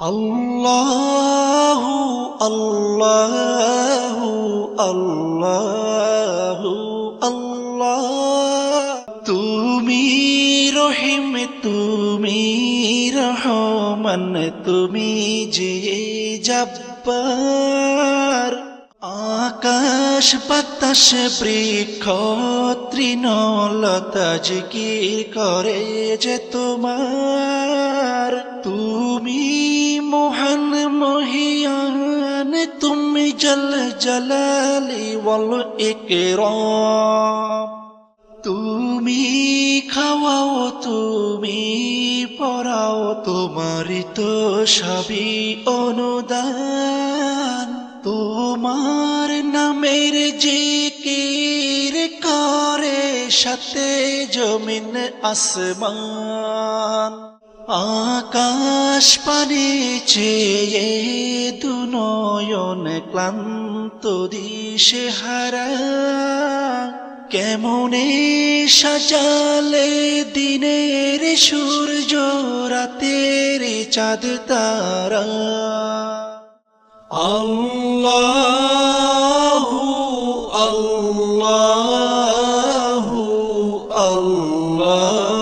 আল্লাহ আল্লাহ আল্লাহ আল্লাহ। তুমি রহিম, তুমি রহমান, তুমি যে জব্বার। আকাশ বাতাস, বৃক্ষ তৃণলতা, জিকির করে যে তোমার। তুমি মহান মহিয়ান তুমি জল জলালি বল একরাম তুমি খাওয়াও তুমি পড়াও তোমারই তো সবই অনুদান তোমার নামের জিকির করে সাথে জমিন আসমান আকাশ আকাশ পানি চেয়ে দুনয়ন ক্লান্ত দিশে হারা। কেমনে সাজালে দিনের সূর্য রাতের চাঁদ তারা। আল্লাহ আল্লাহ আল্লাহ।